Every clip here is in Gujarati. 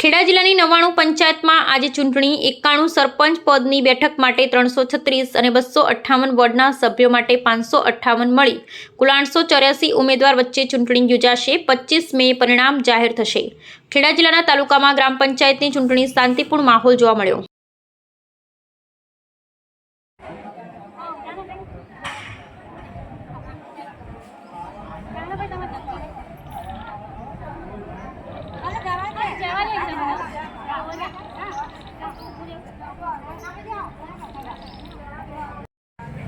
ખેડા જિલ્લાની નવાણું પંચાયતમાં આજે ચૂંટણી એકાણું સરપંચ પદની બેઠક માટે ત્રણસો છત્રીસ અને બસો અઠ્ઠાવન વોર્ડના સભ્યો માટે પાંચસો અઠ્ઠાવન મળી. કુલ આઠસો ચોર્યાસી ઉમેદવાર વચ્ચે ચૂંટણી યોજાશે. પચીસ મે પરિણામ જાહેર થશે. ખેડા જિલ્લાના તાલુકામાં ગ્રામ પંચાયતની ચૂંટણી શાંતિપૂર્ણ માહોલ જોવા મળ્યો.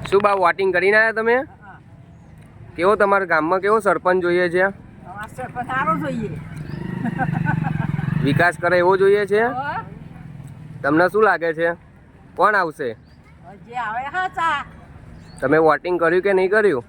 શું બા વોટિંગ કરીને આવ્યા તમે? કેવો તમારા ગામમાં કેવો સરપંચ જોઈએ છે? વિકાસ કરે એવો જોઈએ છે? તમને શું લાગે છે? કોણ આવશે? તમે વોટિંગ કર્યું કે નહીં કર્યું.